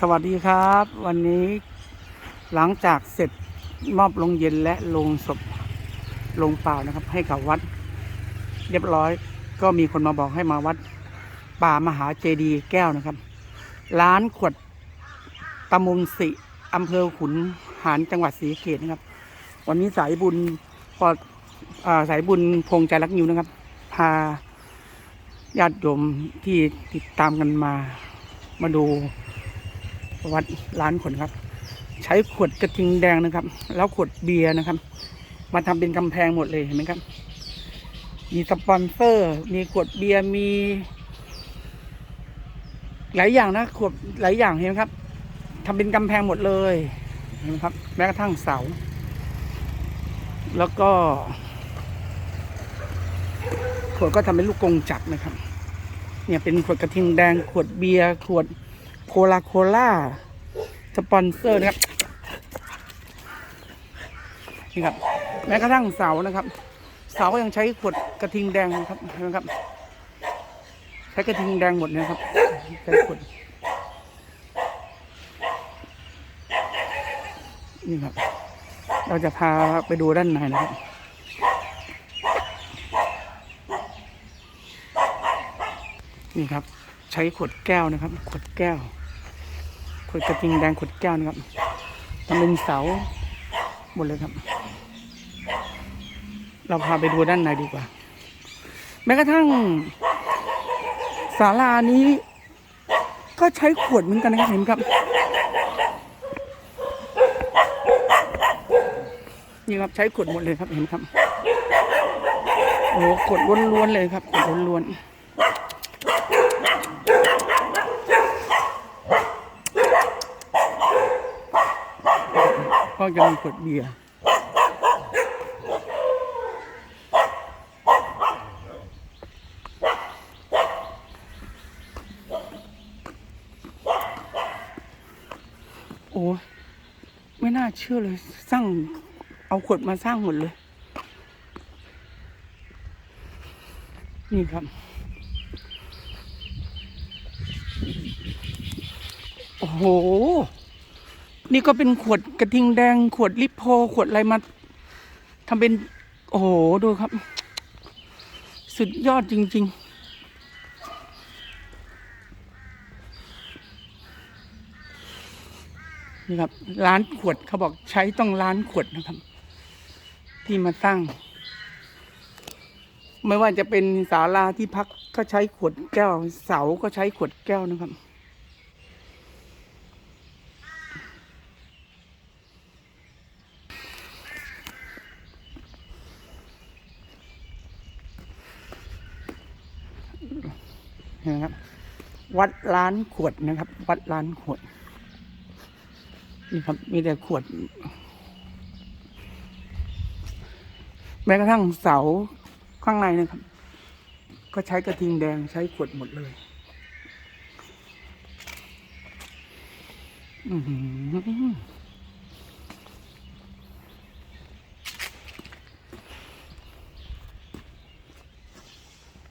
สวัสดีครับ วันนี้หลังจากเสร็จมอบลงเย็นและลงศพลงเปล่านะครับ ให้กับวัด เรียบร้อย ก็มีคนมาบอกให้มาวัด ป่ามหาเจดีย์แก้วนะครับ ร้านขวดตำมุงสิอำเภอขุนหารจังหวัดศรีเกษนะครับ วันนี้สายบุญพออสายบุญพงใจรักนิวนะครับ พาญาติโยมที่ติดตามกันมามาดู วัดร้านขนครับ ใช้ขวดกระทิงแดงนะครับ แล้วขวดเบียร์นะครับ มาทำเป็นกำแพงหมดเลยเห็นไหมครับ มีสปอนเซอร์ มีขวดเบียร์มี หลายอย่างนะขวดหลายอย่างเห็นไหมครับทำเป็นกำแพงหมดเลยเห็นไหมครับ แม้กระทั่งเสา แล้วก็ขวดก็ทำเป็นลูกกงจักนะครับ เนี่ยเป็นขวดกระทิงแดง ขวดเบียร์ขวด โคลาโคล่าสปอนเซอร์นะครับ นี่ครับ แม้กระทั่งเสานะครับ เสาก็ยังใช้ขวดกระทิงแดงนะครับเห็นไหมครับ ใช้กระทิงแดงหมดนะครับใช้ขวดนี่ครับ เราจะพาไปดูด้านในนะครับนี่ครับ ใช้ขวดแก้วนะครับ ขวดแก้ว ขวดกระทิงแดงขวดแก้วนะครับทำเป็นเสาหมดเลยครับ เราพาไปดูด้านในดีกว่า แม้กระทั่งศาลานี้ ก็ใช้ขวดเหมือนกันนะครับเห็นครับนี่ครับใช้ขวดหมดเลยครับเห็นครับโอ้ขวดล้วนๆเลยครับขวดล้วนๆ ก็จะมีขวดเบียร์โอ้ไม่น่าเชื่อเลยสร้างเอาขวดมาสร้างหมดเลย นี่ครับ โอ้โห นี่ก็เป็นขวดกระทิงแดง ขวดลิปโพ ขวดอะไรมาทำเป็น โอ้โห ดูครับ สุดยอดจริง ๆนี่ครับร้านขวดเขาบอกใช้ต้องร้านขวดนะครับ ที่มาตั้ง ไม่ว่าจะเป็นศาลาที่พักก็ใช้ขวดแก้ว เสาก็ใช้ขวดแก้วนะครับนะครับ วัดล้านขวดนะครับ วัดล้านขวดนี่ครับมีแต่ขวด แม้กระทั่งเสาข้างในนะครับ ก็ใช้กระทิงแดงใช้ขวดหมดเลย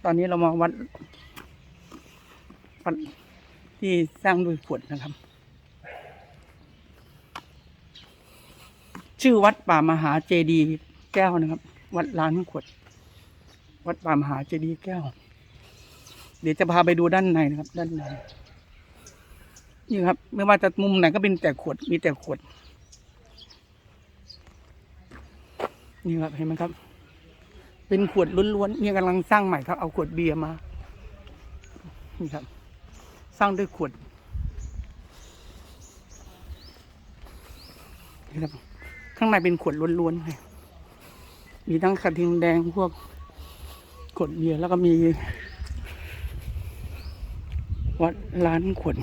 ตอนนี้เรามาวัด วัดที่สร้างด้วยขวดนะครับ ชื่อวัดป่ามหาเจดีย์แก้วนะครับ วัดล้านขวด วัดป่ามหาเจดีย์แก้ว เดี๋ยวจะพาไปดูด้านในนะครับ ด้านในนี่ครับ ไม่ว่าจะมุมไหนก็เป็นแต่ขวดมีแต่ขวด นี่ครับเห็นไหมครับ เป็นขวดล้วนๆเนี่ยกำลังสร้างใหม่ครับ เอาขวดเบียร์มา นี่ครับ สร้างด้วยขวดข้างในเป็นขวดล้วนๆเลยมีทั้งกระทิงแดงพวกขวดเบียร์แล้วก็มี วัดร้านขวด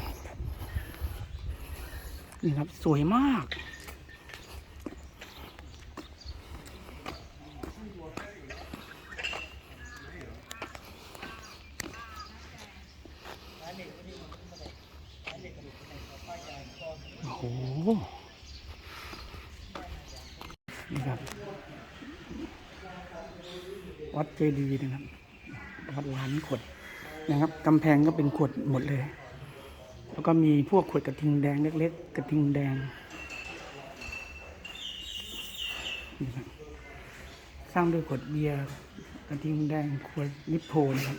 นี่ครับสวยมาก โอ้โห นี่ครับ วัดเจดีย์นะครับ วัดล้านขวดนะครับกำแพงก็เป็นขวดหมดเลย แล้วก็มีพวกขวดกระทิงแดงเล็ก ๆ กระทิงแดงนี่ครับสร้างด้วยขวดเบียร์กระทิงแดงขวดนิโพนะครับ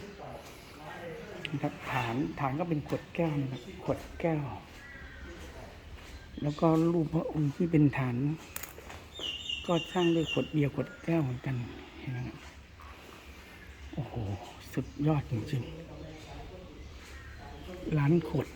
นะครับฐานฐานก็เป็นขวดแก้วนะครับขวดแก้ว แล้วก็รูปพระองค์ที่เป็นฐาน ก็สร้างด้วยขวดเบียร์ขวดแก้วเหมือนกันเห็นไหมครับ โอ้โห สุดยอดจริงๆ ร้านขวด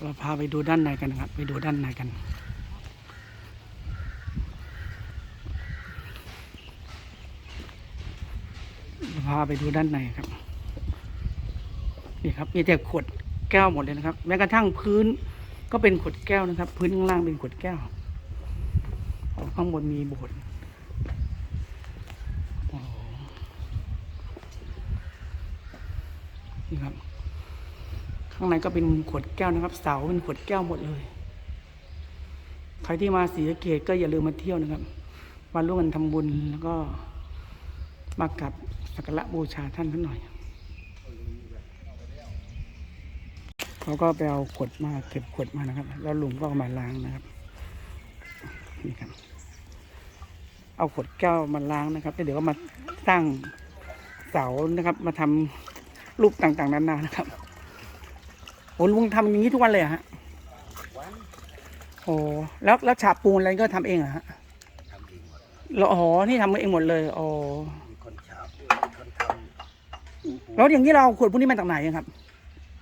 เราพาไปดูด้านในกันนะครับ ไปดูด้านในกัน พาไปดูด้านในครับ นี่ครับ มีแต่ขวดแก้วหมดเลยนะครับ แม้กระทั่งพื้นก็เป็นขวดแก้วนะครับ พื้นข้างล่างเป็นขวดแก้ว ข้างบนมีโบสถ์โอ้โหนี่ครับ ข้างในก็เป็นขวดแก้วนะครับ เสาเป็นขวดแก้วหมดเลย ใครที่มาศรีสะเกดก็อย่าลืมมาเที่ยวนะครับมาร่วมกันทำบุญแล้วก็มากับสักการะบูชาท่านท่านหน่อยเขาก็ไปเอาขวดมาเก็บขวดมานะครับ แล้วลุงก็มาล้างนะครับนี่ครับ เอาขวดแก้วมาล้างนะครับแล้วเดี๋ยวก็มาสร้างเสานะครับ มาทำรูปต่างๆนานานะครับ โอ้ลุงทำอย่างนี้ทุกวันเลยเหรอฮะวันโอ้แล้วแล้วฉาบปูนอะไรก็ทำเองเหรอฮะทำเองหมดแล้วอ๋อนี่ทำเองหมดเลยอ๋อมีคนฉาบมีคนทำแล้วอย่างนี้เราเอาขวดพวกนี้มาจากไหนครับ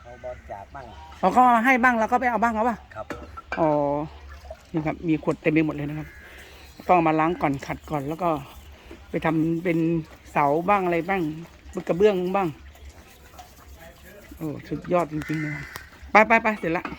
เขาบริจาคบ้างเราก็มาให้บ้างแล้วก็ไปเอาบ้างเอาป่ะครับอ๋อนี่ครับ มีขวดเต็มไปหมดเลยนะครับต้องเอามาล้างก่อนขัดก่อนแล้วก็ไปทำเป็นเสาบ้างอะไรบ้างกระเบื้องบ้าง โอ้สุดยอดจริงๆเลย ไปไปไปเสร็จละ